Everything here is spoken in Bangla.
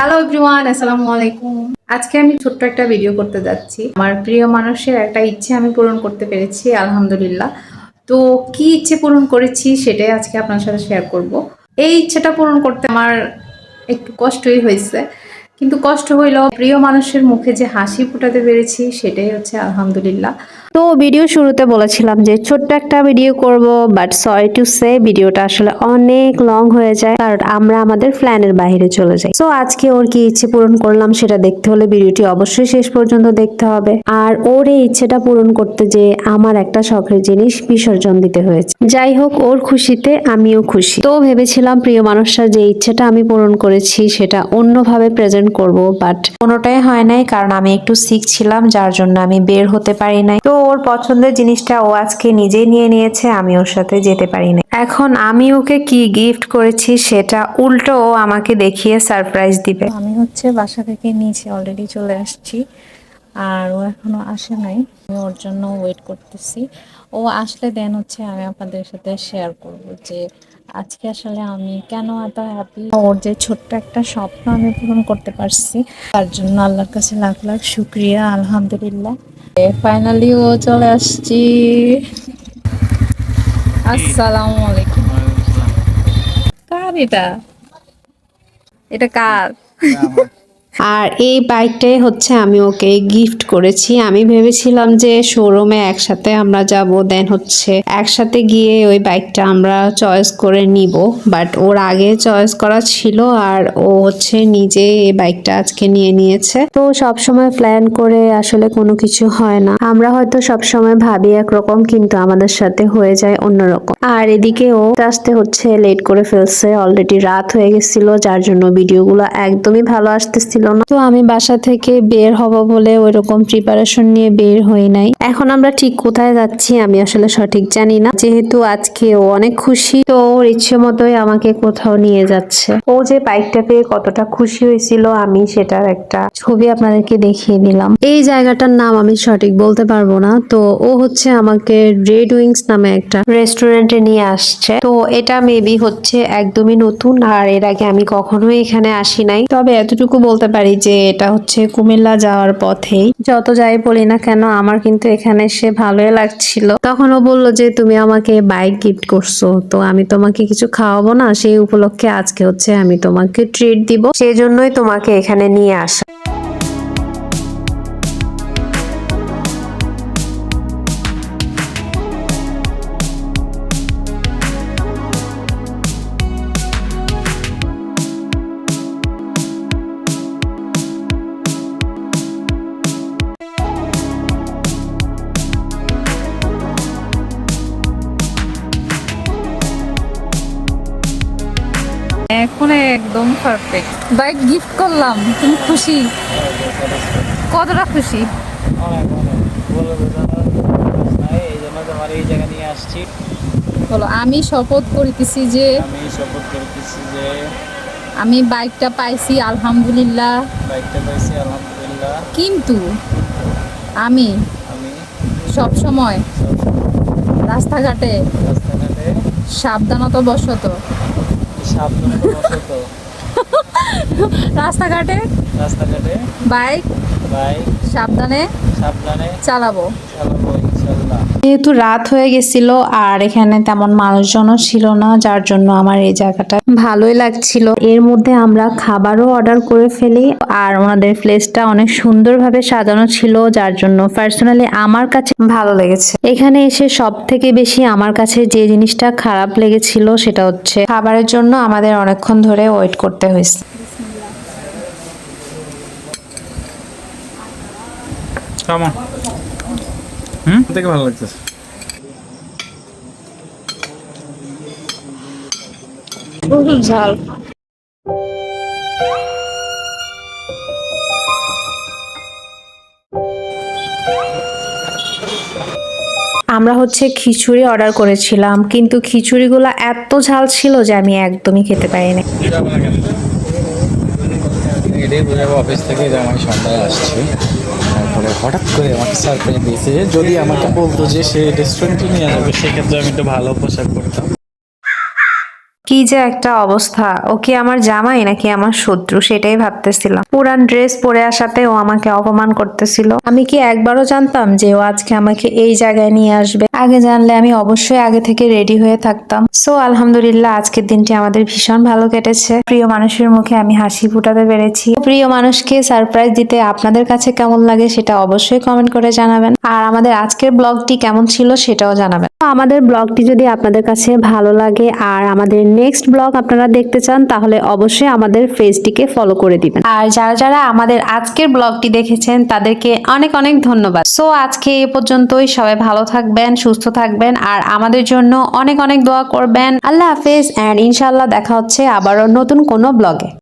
হ্যালো এভরিওয়ান আসসালামু আলাইকুম। আজকে আমি ছোট্ট একটা ভিডিও করতে যাচ্ছি। আমার প্রিয় মানুষের একটা ইচ্ছে আমি পূরণ করতে পেরেছি, আলহামদুলিল্লাহ। তো কি ইচ্ছে পূরণ করেছি সেটাই আজকে আপনার সাথে শেয়ার করব। এই ইচ্ছেটা পূরণ করতে আমার একটু কষ্টই হয়েছে। কিন্তু কষ্ট হইলেও প্রিয় মানুষের মুখে যে হাসি ফুটাতে পেরেছি সেটাই হচ্ছে আলহামদুলিল্লাহ। তো ভিডিও শুরুতে বলেছিলাম যে ছোট্ট একটা ভিডিও করব বাট সরি টু সে ভিডিওটা আসলে অনেক লং হয়ে যায়, কারণ আমরা আমাদের প্ল্যানের বাইরে চলে যাই। তো আজকে ওর কি ইচ্ছে পূরণ করলাম সেটা দেখতে হলে ভিডিওটি অবশ্যই শেষ পর্যন্ত দেখতে হবে। আর ওর এই ইচ্ছেটা পূরণ করতে যে আমার একটা শখের জিনিস বিসর্জন দিতে হয়েছে। যাই হোক, ওর খুশিতে আমিও খুশি। তো ভেবেছিলাম প্রিয় মানুষটার যে ইচ্ছেটা আমি পূরণ করেছি সেটা অন্যভাবে প্রেজেন্ট করব বাট কোনোটাই হয় নাই, কারণ আমি একটু সিক ছিলাম, যার জন্য আমি বের হতে পারি নাই। তো ওর পছন্দের জিনিসটা ও আজকে নিজেই নিয়ে নিয়েছে, আমি ওর সাথে যেতে পারি না এখন আমি ওকে কি গিফট করেছি সেটা উল্টো ও আমাকে দেখিয়ে সারপ্রাইজ দিবে। আমি হচ্ছে বাসা থেকে নিচে অলরেডি চলে আসছি, আর ও এখনও আসে নাই। আমি ওর জন্য ওয়েট করতেছি। ও আসলে দেন হচ্ছে আমি আপনাদের সাথে শেয়ার করব যে আজকে আসলে আমি কেন এত হ্যাপি ওর যে ছোট্ট একটা স্বপ্ন আমি পূরণ করতে পারছি, তার জন্য আল্লাহর কাছে লাখ লাখ শুক্রিয়া, আলহামদুলিল্লাহ। ফাইনালি ও চলে আসছি। আসসালামু। আলাইকুম কার এটা? এটা কার? আর এই বাইকটাই হচ্ছে আমি ওকে গিফট করেছি। আমি ভেবেছিলাম যে শোরুমে একসাথে আমরা যাব দেন হচ্ছে একসাথে গিয়ে ওই বাইকটা আমরা চয়েস করে নিব। বাট ওর আগে চয়েস করা ছিল আর ও হচ্ছে নিজে এই বাইকটা আজকে নিয়ে নিয়েছে। তো সব সময় প্ল্যান করে আসলে কোনো কিছু হয় না। আমরা হয়তো সব সময় ভাবি একরকম, কিন্তু আমাদের সাথে হয়ে যায় অন্যরকম। আর এদিকে ও আসতে হচ্ছে লেট করে ফেলছে। অলরেডি রাত হয়ে গেছিল, যার জন্য ভিডিওগুলো একদমই ভালো আসতেছিল না। তো আমি বাসা থেকে বের হব বলে ওইরকম প্রিপারেশন নিয়ে বের হই নাই। এখন আমরা ঠিক কোথায় যাচ্ছি আমি আসলে সঠিক জানি না। যেহেতু আজকে ও অনেক খুশি, তো ওর ইচ্ছে মতোই আমাকে কোথাও নিয়ে যাচ্ছে। ও যে বাইকটা পেয়ে কতটা খুশি হয়েছিল আমি সেটার একটা ছবি আপনাদেরকে দেখিয়ে দিলাম এই জায়গাটার নাম আমি সঠিক বলতে পারব না। তো ও হচ্ছে আমাকে রেড উইংস নামে একটা রেস্টুরেন্টে নিয়ে আসছে। তো এটা মেবি হচ্ছে একদমই নতুন আর এর আগে আমি কখনোই এখানে আসি নাই। তবে এতটুকু বলতে পারি যে এটা হচ্ছে কুমিল্লা যাওয়ার পথেই। যত যাই বলি না কেন, আমার কিন্তু এখানে সে ভালোই লাগছিল। তখন ও বলল যে, তুমি আমাকে বাইক গিফট করছ, তো আমি তোমাকে কিছু খাওয়াবো না, সেই উপলক্ষে আজকে হচ্ছে আমি তোমাকে ট্রিট দিব। সেই জন্যই তোমাকে এখানে নিয়ে আসা একদম পারফেক্ট বাইক গিফট করলাম। তুমি খুশি? কতটা খুশি? বলে আমি শপথ করিতেছি যে আমি শপথ করতেছি যে আমি বাইকটা পাইছি আলহামদুলিল্লাহ। বাইকটা পাইছি আলহামদুলিল্লাহ কিন্তু আমি আমি সব সময় রাস্তাঘাটে রাস্তাঘাটে সাবধানতা বশত সাবধানতাবশত রাস্তাঘাটে? রাস্তাঘাটে। বাইক? বাইক। সাবধানে? সাবধানে। চালাবো। চালাবো যেহেতু রাত হয়ে গেছিল আর এখানে তেমন মানুষজনও ছিল না যার জন্য আমার এই জায়গাটা ভালোই লাগছিল। এর মধ্যে আমরা খাবারও অর্ডার করে ফেলি আর ওনাদের প্লেসটা অনেক সুন্দরভাবে সাজানো ছিল যার জন্য পার্সোনালি আমার কাছে ভালো লেগেছে। এখানে এসে সব থেকে বেশি আমার কাছে যে জিনিসটা খারাপ লেগেছিল সেটা হচ্ছে খাবারের জন্য আমাদের অনেকক্ষণ ধরে ওয়েট করতে হয়েছে। কেমন হুম থেকে ভালো লাগতেছে প্রচুর ঝাল। আমরা হচ্ছে খিচুড়ি অর্ডার করেছিলাম কিন্তু খিচুড়িগুলো এত ঝাল ছিল যে আমি একদমই খেতে পারিনি। এটাই বোঝাবো অফিস থেকে যে আমি সন্ধ্যায় আসছে। তারপরে হঠাৎ করে আমাকে সারপ্রাইজ দিয়েছে যদি আমাকে বলতো যে সে রেস্টুরেন্টে নিয়ে যাবে, সেক্ষেত্রে আমি একটু ভালো পোশাক পরতাম। কি যে একটা অবস্থা। ও কি আমার জামাই নাকি আমার শত্রু? সেটাই ভাবতেছিলাম। পুরান ড্রেস পরে আসাতে ও আমাকে অপমান করতেছিল। আমি কি একবারও জানতাম যে ও আজকে আমাকে এই জায়গায় নিয়ে আসবে? আগে জানলে আমি অবশ্যই আগে থেকে রেডি হয়ে থাকতাম। সো, আলহামদুলিল্লাহ, আজকের দিনটি আমাদের ভীষণ ভালো কেটেছে। প্রিয় মানুষের মুখে আমি হাসি ফুটাতে পেরেছি। প্রিয় মানুষকে সারপ্রাইজ দিতে আপনাদের কাছে কেমন লাগে সেটা অবশ্যই কমেন্ট করে জানাবেন। আর আমাদের আজকের ব্লগটি কেমন ছিল সেটাও জানাবেন। আমাদের ব্লগটি যদি আপনাদের কাছে ভালো লাগে আর আমাদের নেক্সট ব্লগ আপনারা দেখতে চান, তাহলে অবশ্যই আমাদের পেজটিকে ফলো করে দিবেন। আর যারা যারা আমাদের আজকের ব্লগটি দেখেছেন, তাদেরকে অনেক অনেক ধন্যবাদ। সো আজকে এ পর্যন্তই। সবাই ভালো থাকবেন, সুস্থ থাকবেন, আর আমাদের জন্য অনেক অনেক দোয়া করবেন। আল্লাহ হাফেজ অ্যান্ড ইনশাল্লাহ দেখা হচ্ছে আবারও নতুন কোনো ব্লগে।